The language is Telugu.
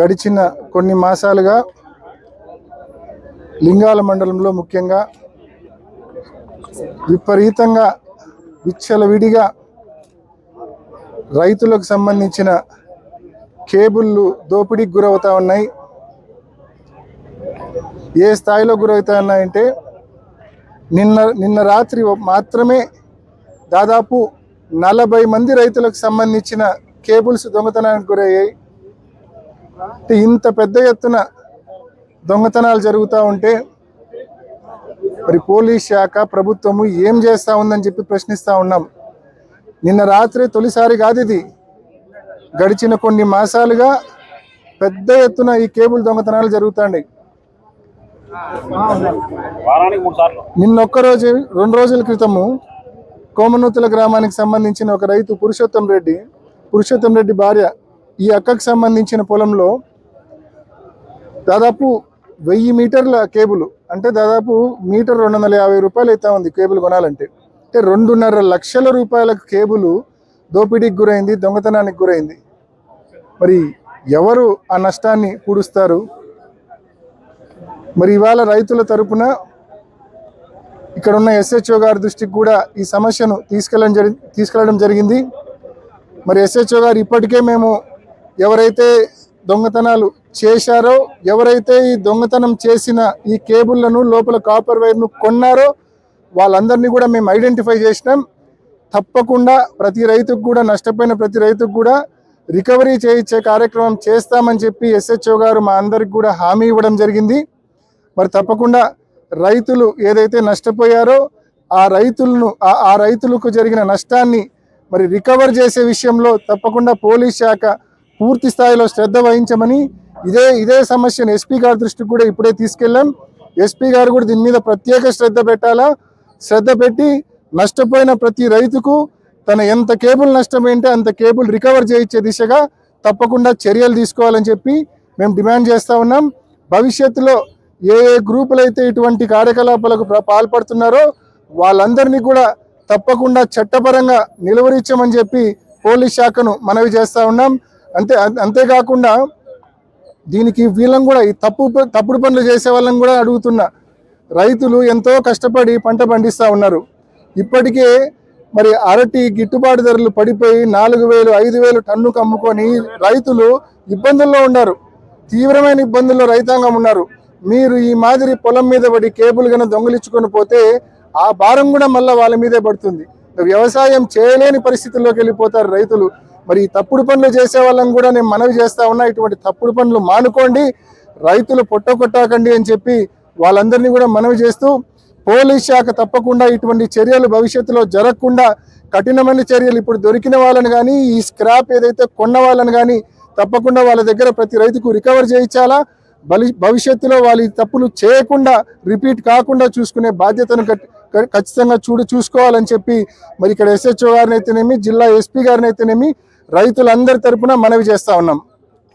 గడిచిన కొన్ని మాసాలుగా లింగాల మండలంలో ముఖ్యంగా విపరీతంగా విచ్చలవిడిగా రైతులకు సంబంధించిన కేబుళ్ళు దోపిడీకి గురవుతా ఉన్నాయి. ఏ స్థాయిలో గురవుతా ఉన్నాయంటే నిన్న నిన్న రాత్రి మాత్రమే దాదాపు నలభై మంది రైతులకు సంబంధించిన కేబుల్స్ దొంగతనానికి గురయ్యాయి. అంటే ఇంత పెద్ద ఎత్తున దొంగతనాలు జరుగుతూ ఉంటే మరి పోలీస్ శాఖ ప్రభుత్వము ఏం చేస్తూ ఉందని చెప్పి ప్రశ్నిస్తూ ఉన్నాం. నిన్న రాత్రి తొలిసారి కాదు ఇది. గడిచిన కొన్ని మాసాలుగా పెద్ద ఎత్తున ఈ కేబుల్ దొంగతనాలు జరుగుతాయి వారానికి మూడు సార్లు. నిన్న ఒక్క రోజు రెండు రోజుల క్రితము కోమనూతుల గ్రామానికి సంబంధించిన ఒక రైతు పురుషోత్తం రెడ్డి పురుషోత్తం రెడ్డి భార్య ఈ అక్కకు సంబంధించిన పొలంలో దాదాపు వెయ్యి మీటర్ల కేబుల్ అంటే దాదాపు మీటర్ రెండు వందల యాభై రూపాయలు అయితే ఉంది కేబుల్ కొనాలంటే. అంటే రెండున్నర లక్షల రూపాయల కేబుల్ దోపిడీకి గురైంది దొంగతనానికి గురైంది. మరి ఎవరు ఆ నష్టాన్ని పూడుస్తారు మరి ఇవాళ రైతుల తరపున ఇక్కడ ఉన్న ఎస్హెచ్ఓ గారి దృష్టికి కూడా ఈ సమస్యను తీసుకెళ్ళడం జరి తీసుకెళ్ళడం జరిగింది. మరి ఎస్హెచ్ఓ గారు ఇప్పటికే మేము ఎవరైతే దొంగతనాలు చేశారో ఎవరైతే ఈ దొంగతనం చేసిన ఈ కేబుల్లను లోపల కాపర్ వైర్ను కొన్నారో వాళ్ళందరినీ కూడా మేము ఐడెంటిఫై చేసినాం. తప్పకుండా ప్రతి రైతుకు కూడా నష్టపోయిన ప్రతి రైతుకు కూడా రికవరీ చేయించే కార్యక్రమం చేస్తామని చెప్పి ఎస్హెచ్ఓ గారు మా అందరికి కూడా హామీ ఇవ్వడం జరిగింది. మరి తప్పకుండా రైతులు ఏదైతే నష్టపోయారో ఆ రైతులను ఆ ఆ రైతులకు జరిగిన నష్టాన్ని మరి రికవర్ చేసే విషయంలో తప్పకుండా పోలీస్ శాఖ పూర్తి స్థాయిలో శ్రద్ధ వహించమని ఇదే ఇదే సమస్యను ఎస్పీ గారి దృష్టికి కూడా ఇప్పుడే తీసుకెళ్ళాం. ఎస్పీ గారు కూడా దీని మీద ప్రత్యేక శ్రద్ధ పెట్టాలా? శ్రద్ధ పెట్టి నష్టపోయిన ప్రతి రైతుకు తన ఎంత కేబుల్ నష్టమైంటే అంత కేబుల్ రికవర్ చేయించే దిశగా తప్పకుండా చర్యలు తీసుకోవాలని చెప్పి మేము డిమాండ్ చేస్తూ ఉన్నాం. భవిష్యత్తులో ఏ ఏ గ్రూపులు అయితే ఇటువంటి కార్యకలాపాలకు పాల్పడుతున్నారో వాళ్ళందరినీ కూడా తప్పకుండా చట్టపరంగా నిలువరించమని చెప్పి పోలీస్ శాఖను మనవి చేస్తూ ఉన్నాం. అంతే అంతేకాకుండా దీనికి వీళ్ళని కూడా ఈ తప్పు ప- తప్పుడు పనులు చేసే వాళ్ళని కూడా అడుగుతున్నా. రైతులు ఎంతో కష్టపడి పంట పండిస్తూ ఉన్నారు. ఇప్పటికే మరి అరటి గిట్టుబాటు ధరలు పడిపోయి నాలుగు వేలు ఐదు వేలు టన్నుకు అమ్ముకొని రైతులు ఇబ్బందుల్లో ఉన్నారు. తీవ్రమైన ఇబ్బందుల్లో రైతాంగం ఉన్నారు. మీరు ఈ మాదిరి పొలం మీద పడి కేబుల్ గన దొంగిలించుకొని పోతే ఆ భారం కూడా మళ్ళీ వాళ్ళ మీదే పడుతుంది. వ్యవసాయం చేయలేని పరిస్థితుల్లోకి వెళ్ళిపోతారు రైతులు. మరి ఈ తప్పుడు పనులు చేసే వాళ్ళని కూడా నేను మనవి చేస్తా ఉన్నా. ఇటువంటి తప్పుడు పనులు మానుకోండి. రైతులు పొట్ట కొట్టకండి అని చెప్పి వాళ్ళందరినీ కూడా మనవి చేస్తూ పోలీస్ శాఖ తప్పకుండా ఇటువంటి చర్యలు భవిష్యత్తులో జరగకుండా కఠినమైన చర్యలు ఇప్పుడు దొరికిన వాళ్ళని కానీ ఈ స్క్రాప్ ఏదైతే కొన్న వాళ్ళని కానీ తప్పకుండా వాళ్ళ దగ్గర ప్రతి రైతుకు రికవర్ చేయించాలా? బలి భవిష్యత్తులో వాళ్ళు తప్పులు చేయకుండా రిపీట్ కాకుండా చూసుకునే బాధ్యతను ఖచ్చితంగా చూడు చూసుకోవాలని చెప్పి మరి ఇక్కడ ఎస్హెచ్ఓ గారిని అయితేనేమి జిల్లా ఎస్పీ గారిని అయితేనేమి రైతులందరి తరపున మనవి చేస్తా ఉన్నాం.